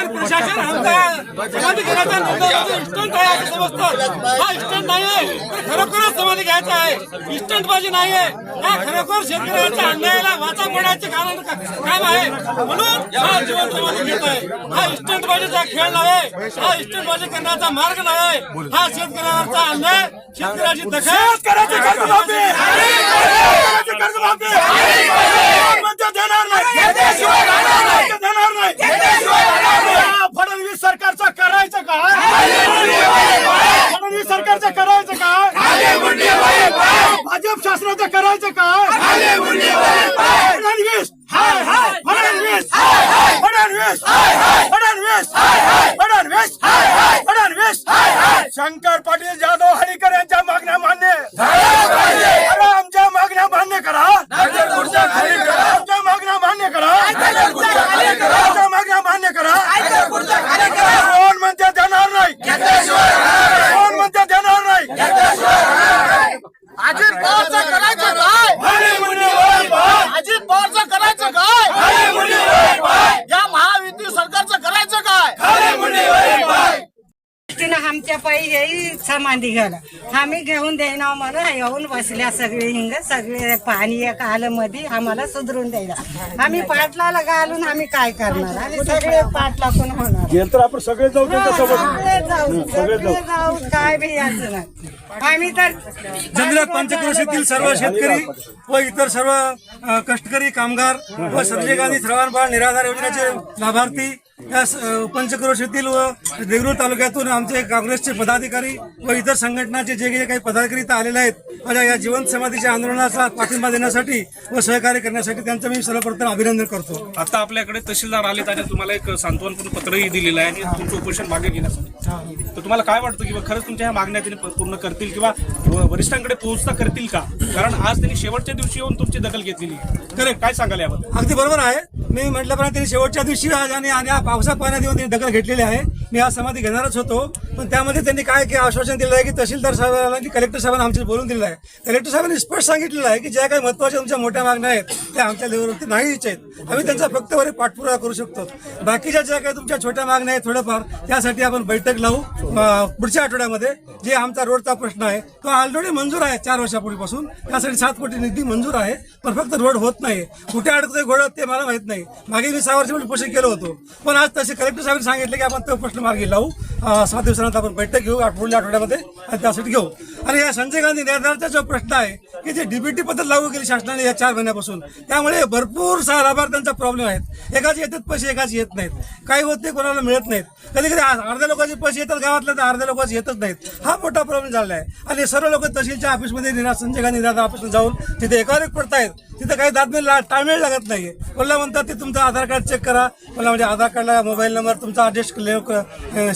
शासन प्रशासन आमचा समाधी घेण्याचा निर्णय स्टंट आहे असं समजतं हा स्टंट नाही आहे तर खरोखरच समाधी घ्यायचा आहे स्टंटबाजी नाही आहे हा खरोखर शेतकऱ्याच्या अन्यायाला वाचा फोडायचे कारण का- काम आहे म्हणून हा जीवन समाधी घेत आहे हा स्टंटबाजीचा खेळ नाही हा स्टंटबाजी करण्याचा मार्ग नाही हा शेतकऱ्यावरचा अन्याय शेतकऱ्याची दखल शेतकऱ्याची शेतकऱ्याची देणार नाही देणार नाही या फडणवीस सरकारचं करायचं काय फडणवीस सरकारचं करायचं काय? भाजप शासनाचं करायचं काय? फडणवीस. फडणवीस. फडणवीस. फडणवीस. फडणवीस. फडणवीस. शंकर पाटील जाधव हरिकर यांच्या मागण्या मान्य करा आमच्या मागण्या मान्य करा आमच्या मागण्या मान्य करा आमच्या मागण्या मान्य करा कोण म्हणते देणार नाही कोण म्हणते देणार नाही अजित पवारचं करायचं काय भाले मुंडे वय भाय. अजित पवारचं करायचं काय भाले मुंडे वय भाय. या महायुती सरकारचं करायचं काय भाले मुंडे वय भाय. तिनं आमच्या पायी येई समाधी घाला. आम्ही घेऊन देईना म्हणून येऊन बसल्या सगळे हिंग सगळे पाणी एक आलं मध्ये आम्हाला सुधरून द्यायला. आम्ही पाटलाला घालून आम्ही काय करणार? आम्ही सगळे पाटला कोण होणार. गेलं तर आपण सगळे जाऊ त्यांच्यासोबत सगळे जाऊ सगळे जाऊ. काय बी याचं नाही. आम्ही तर जंगलात पंचक्रोशीतील सर्व शेतकरी व इतर सर्व अ, कष्टकरी कामगार व संजय गांधी श्रवण बाळ निराधार योजनेचे लाभार्थी या अ, पंचक्रोशीतील व देगलूर तालुक्यातून आमचे काँग्रेसचे पदाधिकारी व इतर संघटनाचे जे जे काही पदाधिकारी इथं आलेले आहेत माझ्या या जिवंत समाधीच्या आंदोलनाचा पाठिंबा देण्यासाठी व सहकार्य करण्यासाठी त्यांचं मी सर्वप्रथम अभिनंदन करतो. आता आपल्याकडे तहसीलदार आले आणि तुम्हाला एक सांत्वनपूर्ण पत्रही दिलेलं आहे आणि तुमचं उपोषण मागे घेण्यासाठी. तर तुम्हाला काय वाटतं की बा खरंच तुमच्या ह्या मागण्या त्यांनी पूर्ण करतील किंवा वरिष्ठांकडे पोहोचता करतील का? कारण आज त्यांनी शेवटच्या दिवशी येऊन तुमची दखल घेतलेली करेक्ट काय सांगाल याबद्दल? अगदी बरोबर आहे. मी म्हटल्याप्रमाणे त्यांनी शेवटच्या दिवशी आज आणि आणि पावसा पाण्यात येऊन त्यांनी दखल घेतलेली आहे. मी आज समाधी घेणारच होतो. पण त्यामध्ये त्यांनी काय की आश्वासन दिलं आहे की तहसीलदार साहेबांना आणि कलेक्टर साहेबांना आमच्या बोलून दिलं आहे. कलेक्टर साहेबांनी स्पष्ट सांगितलेलं आहे की ज्या काही महत्त्वाच्या तुमच्या मोठ्या मागण्या आहेत त्या आमच्या लेवलवरती नाहीच आहेत. आम्ही त्यांचा फक्त वरी पाठपुरावा करू शकतो. बाकीच्या ज्या काही तुमच्या छोट्या मागण्या आहेत थोडंफार त्यासाठी आपण बैठक लावू. पुढच्या आठवड्यामध्ये जे आमचा रोडचा प्रश्न आहे तो ऑलरेडी मंजूर आहे चार वर्षापूर्वीपासून. त्यासाठी सात कोटी निधी मंजूर आहे पण फक्त रोड होत नाही कुठे अडकतोय घोडत ते मला माहीत नाही. मागे मी सहा वर्षापूर्वी उपोषण केलं होतो. पण आज तसे कलेक्टर साहेबांनी सांगितले की आपण तो प्रश्न मार्गी लावू. सात दिवसानंतर आपण बैठक घेऊ पुढल्या आठवड्यामध्ये आणि त्यासाठी घेऊ. आणि या संजय गांधी निर्धाराचा जो प्रश्न आहे की जे डीबीटी पद्धत लागू केली शासनाने या चार महिन्यापासून. त्यामुळे भरपूर सहा लाभार्थ्यांचा प्रॉब्लेम आहेत. एकाच येतात पैसे एकाच येत नाहीत. काही होत नाही कोणाला मिळत नाहीत. कधी कधी अर्ध्या लोकांचे पैसे येतात गावातल्या तर अर्ध्या लोकांचे येतच नाहीत. हा मोठा प्रॉब्लेम झाला आहे आणि सर्व लोक तहसीलच्या ऑफिसमध्ये निरा संजय गांधी निराधार ऑफिसमध्ये जाऊन तिथे एकावर एक पडतायत. तिथे काही दादमे टाळमेळ लागत नाहीये. मला म्हणतात ते तुमचं आधार कार्ड चेक करा. मला म्हणजे आधार कार्डला मोबाईल नंबर तुमचा ॲडजस्ट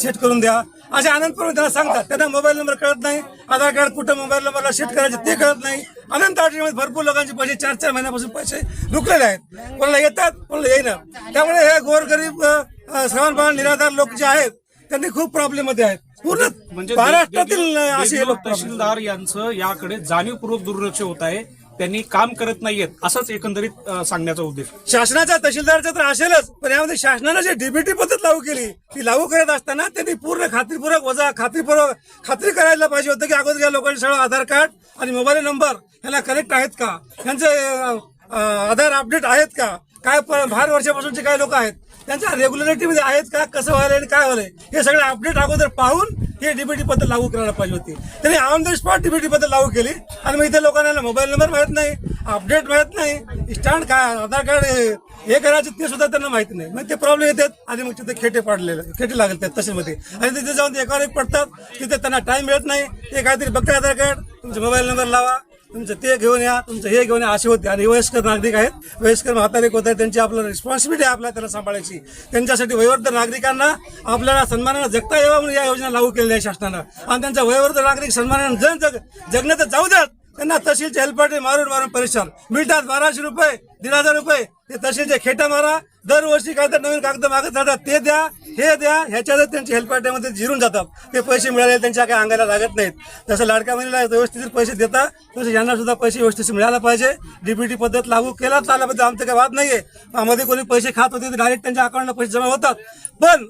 सेट करून द्या. असे आनंदपूर्वक त्यांना सांगतात. त्यांना मोबाईल नंबर कळत नाही. आधार कार्ड कुठं मोबाईल नंबरला सेट करायचे ते कळत नाही. अनंत अडचणीमध्ये भरपूर लोकांचे पैसे चार चार महिन्यापासून पैसे रुकलेले आहेत. कोणाला येतात कोणाला येईना. त्यामुळे हे गोरगरीब अ, श्रवण बाळ निराधार लोक जे आहेत त्यांनी खूप प्रॉब्लेममध्ये आहेत. पूर्ण म्हणजे महाराष्ट्रातील असे. तहसीलदार यांचं याकडे जाणीवपूर्वक दुर्लक्ष होत आहे. त्यांनी काम करत नाहीयेत असंच एकंदरीत सांगण्याचा उद्देश. शासनाचा तहसीलदारचा तर असेलच पण यामध्ये शासनानं जी डीबीटी पद्धत लागू केली ती लागू करत असताना त्यांनी पूर्ण खात्रीपूर्वक वजा खात्रीपूर्वक खात्री करायला पाहिजे होतं की अगोदर या लोकांचे सगळं आधार कार्ड आणि मोबाईल नंबर ह्याला कनेक्ट आहेत का? यांचे आधार अपडेट आहेत का? काय प- बाहेर वर्षापासूनचे काय लोक आहेत? त्यांच्या रेग्युलरिटी मध्ये आहेत का? कसं व्हायला आणि काय व्हायला? हे सगळं अपडेट अगोदर पाहून हे डीबीटी पद्धत लागू करायला पाहिजे होती. त्यांनी ऑन द स्पॉट डीबीटी पद्धत लागू केली. आणि मग इथे लोकांना मोबाईल नंबर माहीत नाही अपडेट माहीत नाही. स्टँड काय आधार कार्ड हे करायचं ते सुद्धा त्यांना माहिती नाही. मग ते प्रॉब्लेम येतात. आणि मग तिथे खेटे पाडलेले खेटे लागले त्या तसेमध्ये आणि तिथे जाऊन ते एकावर एक पडतात. तिथे त्यांना टाइम मिळत नाही. ते काहीतरी बघते आधार कार्ड तुमचा मोबाईल नंबर लावा. तुमचं ते घेऊन या तुमचं हे घेऊन या असे होते आणि वयस्कर नागरिक आहेत. वयस्कर म्हातारे होत आहेत त्यांची आपल्याला रिस्पॉन्सिबिलिटी आहे आपल्याला त्यांना सांभाळायची. त्यांच्यासाठी वयोवृद्ध नागरिकांना आपल्याला सन्मानानं जगता यावं म्हणून या योजना लागू केलेल्या आहे शासनानं. आणि त्यांच्या वयोवृद्ध नागरिक सन्मानानं जण जग जगण्यात तर जाऊ द्यात त्यांना तहसीलचे हेल्पाटे मारून मारून परेशान. मिळतात बाराशे रुपये दीड हजार रुपये. ते तहसीलचे खेटा मारा. दरवर्षी काय तर नवीन कागद मागत राहतात ते द्या हे द्या ह्याच्यातच त्यांची हेल्प पार्ट्यामध्ये जिरून जातात. ते पैसे मिळाले त्यांच्या काही अंगाला लागत नाहीत. जसं लाडक्या महिला व्यवस्थित पैसे देतात तसे यांना सुद्धा पैसे व्यवस्थित मिळायला पाहिजे. डीबीटी पद्धत लागू केला चालल्याबद्दल आमचं काही वाद नाहीये. मध्ये कोणी पैसे खात होते तर डायरेक्ट त्यांच्या अकाउंटला पैसे जमा होतात. पण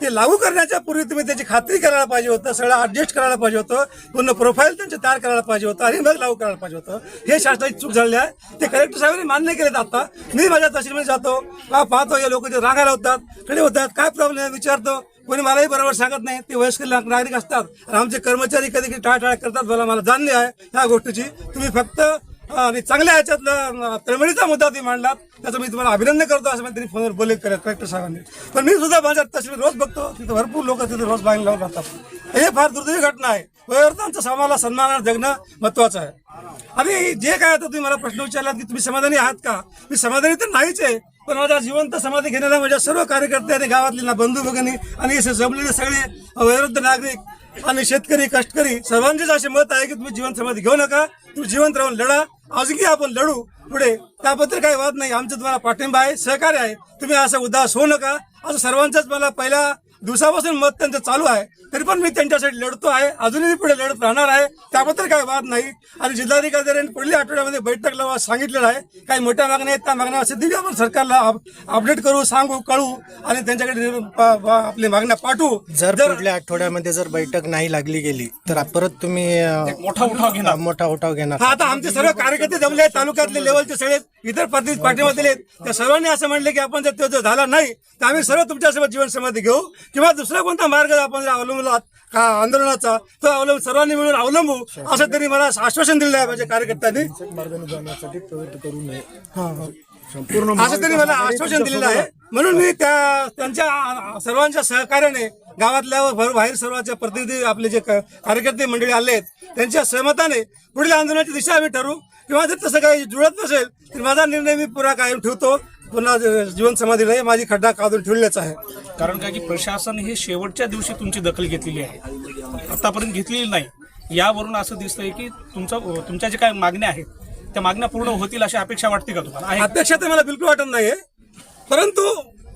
ते लागू करण्याच्या पूर्वी तुम्ही त्याची खात्री करायला पाहिजे होतं सगळं ऍडजस्ट करायला पाहिजे होतं पूर्ण प्रोफाईल त्यांचे तयार करायला पाहिजे होतं आणि मग लागू करायला पाहिजे होतं. हे शासनाची चूक झाली आहे. ते कलेक्टर साहेबांनी मान्य केलेत आता. मी माझ्या तहसीलमध्ये जातो. का पाहतो या लोक ते रागायला होतात कडे होतात. काय प्रॉब्लेम आहे? विचारतो. कोणी मलाही बरोबर सांगत नाही. ते वयस्कर नागरिक असतात. आमचे कर्मचारी कधी कधी टाळाटाळ करतात. मला मला जाणले आहे ह्या गोष्टीची. तुम्ही फक्त आणि चांगल्या ह्याच्यातलं तळमळीचा मुद्दा तुम्ही मांडला त्याचं मी तुम्हाला अभिनंदन करतो असं त्यांनी फोनवर बोलले कलेक्टर साहेबांनी. पण मी सुद्धा माझ्या तसली रोज बघतो तिथे भरपूर लोक तिथे रोज बाहेर लावून राहतात. हे फार दुर्दैवी घटना आहे. वयोवृद्धांच्या समाजाला सन्मान जगणं महत्वाचं आहे. आणि जे काय आता तुम्ही मला प्रश्न विचारलात की तुम्ही समाधानी आहात का? मी समाधानी तर नाहीच आहे पण माझ्या जिवंत समाधी घेणाऱ्या माझ्या सर्व कार्यकर्ते आणि गावातले ना बंधू भगिनी आणि जमलेले सगळे वयोवृद्ध नागरिक आणि शेतकरी कष्टकरी सर्वांचेच असे मत आहे की तुम्ही जीवन समाधी घेऊ नका तुम्ही जिवंत राहून लढा. आजही आपण लढू पुढे. त्याबद्दल काही वाद नाही. आमचं तुम्हाला पाठिंबा आहे सहकार्य आहे. तुम्ही असं उदास होऊ नका. असं सर्वांचंच मला पहिल्या दिवसापासून मत त्यांचं चालू आहे. तरी पण मी त्यांच्यासाठी लढतो आहे. अजूनही पुढे लढत राहणार आहे. त्याबद्दल काही वाद नाही. आणि जिल्हाधिकाऱ्यांनी पुढल्या आठवड्यामध्ये बैठक लावा सांगितलेलं आहे. काही मोठ्या मागण्या आहेत त्या मागण्या असे आपण सरकारला अप- अपडेट करू सांगू कळू आणि त्यांच्याकडे आपली मागण्या पाठवू. जर पुढल्या आठवड्यामध्ये जर बैठक नाही लागली गेली तर परत तुम्ही मोठा उठाव घेणार. मोठा उठाव घेणार. हा आता आमचे सर्व कार्यकर्ते जमले आहेत तालुक्यातले लेवलचे सगळे इतर पार्टी पाठीमध्ये आहेत. त्या सर्वांनी असं म्हणले की आपण जर तो जर झाला नाही तर आम्ही सर्व तुमच्यासोबत जीवन समाधी घेऊ किंवा दुसरा कोणता मार्ग आपण जर का आंदोलनाचा तो अवलंब सर्वांनी मिळून अवलंबू असं त्यांनी मला आश्वासन दिलं आहे माझ्या कार्यकर्त्यांनी. असं त्यांनी मला आश्वासन दिलेलं आहे. म्हणून मी त्या त्यांच्या सर्वांच्या सहकार्याने गावातल्या व भर- बाहेर सर्वांच्या प्रतिनिधी आपले जे कार्यकर्ते मंडळी आले आहेत त्यांच्या सहमताने पुढील आंदोलनाची दिशा आम्ही ठरवू. किंवा जर तसं काही जुळत नसेल तर माझा निर्णय मी पुरा कायम ठेवतो. पुन्हा जीवन समाधी नाही माझी खड्डा काढून ठेवलेच आहे. कारण काय की प्रशासन हे शेवटच्या दिवशी तुमची दखल घेतलेली आहे. आतापर्यंत घेतलेली नाही. यावरून असं दिसतंय की तुमचं तुमच्या ज्या काय मागण्या आहेत त्या मागण्या पूर्ण होतील अशी अपेक्षा वाटते का तुम्हाला? अपेक्षा तर मला बिलकुल वाटत नाहीये. परंतु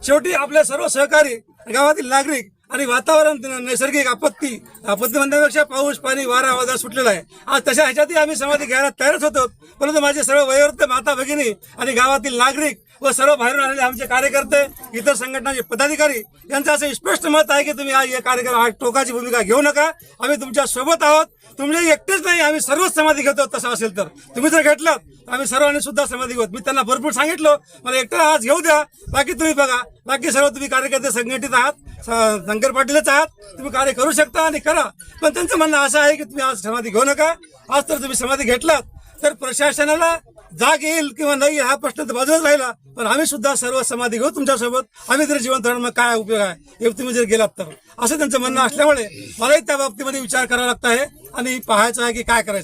शेवटी आपले सर्व सहकारी गावातील नागरिक आणि वातावरण नैसर्गिक आपत्ती आपत्ती म्हणण्यापेक्षा पाऊस पाणी वारा वादळ सुटलेला आहे. आज तशा ह्याच्यातही आम्ही समाधी घ्यायला तयारच होतो. परंतु माझे सर्व वयोवृद्ध माता भगिनी आणि गावातील नागरिक व सर्व बाहेरून आलेले आमचे कार्यकर्ते इतर संघटनाचे पदाधिकारी यांचं असं स्पष्ट मत आहे की तुम्ही हा या कार्यक्रम हा टोकाची भूमिका घेऊ नका. आम्ही तुमच्यासोबत आहोत. तुम्ही एकटेच नाही आम्ही सर्वच समाधी घेतो तसं असेल तर. तुम्ही जर घेतलात तर आम्ही सर्वांनी सुद्धा समाधी घेऊ. मी त्यांना भरपूर सांगितलं मला एकटा आज घेऊ द्या. बाकी तुम्ही बघा बाकी सर्व तुम्ही कार्यकर्ते संघटित आहात शंकर पाटीलच आहात तुम्ही कार्य करू शकता आणि करा. पण त्यांचं म्हणणं असं आहे की तुम्ही आज समाधी घेऊ नका. आज तर तुम्ही समाधी घेतलात तर प्रशासनाला जाग येईल किंवा नाही हा प्रश्न तर बाजूच राहिला. पण आम्ही सुद्धा सर्व समाधी घेऊ तुमच्यासोबत. आम्ही जर जिवंत धरण मग काय उपयोग आहे? हे तुम्ही जर गेलात तर. असं त्यांचं म्हणणं असल्यामुळे मलाही त्या बाबतीमध्ये विचार करावा लागत आहे आणि पाहायचं आहे की काय करायचं.